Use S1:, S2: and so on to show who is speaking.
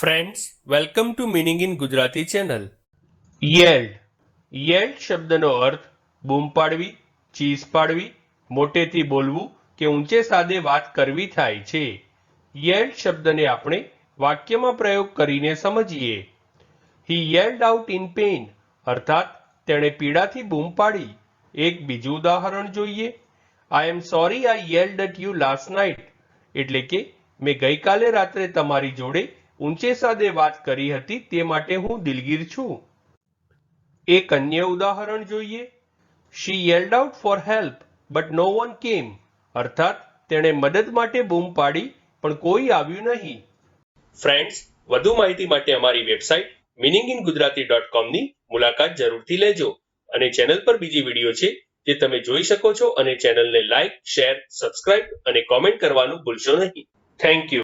S1: Friends welcome to meaning in Gujarati channel yield yield શબ્દનો અર્થ બૂમ પાડવી ચીસ પાડવી, મોટેથી બોલવું કે ઊંચે સાદે વાત કરવી થાય છે. યેલ્ડ શબ્દને આપણે વાક્યમાં પ્રયોગ કરીને સમજીએ. He yield out in pain અર્થાત, તેણે પીડાથી બૂમ પાડી. એક બીજું ઉદાહરણ જોઈએ. I am sorry I yield at you last night એટલે કે, મેં ગઈકાલે રાત્રે તમારી જોડે ઊંચે સાદે વાત કરી હતી તે માટે હું દિલગીર છું. એક અન્ય ઉદાહરણ જોઈએ. She yield out for help but no one came અર્થાત, તેણે મદદ માટે બૂમ પાડી, પણ કોઈ આવ્યું નહીં. ફ્રેન્ડ્સ વધુ માહિતી માટે અમારી website meaning in Gujarati dot કોમની મુલાકાત જરૂરથી લેજો. અને ચેનલ પર બીજી વીડિયો છે, જે તમે જોઈ શકો છો અને ચેનલને લાઇક શેર સબસ્ક્રાઇબ અને કોમેન્ટ કરવાનું ભૂલશો નહીં. Thank you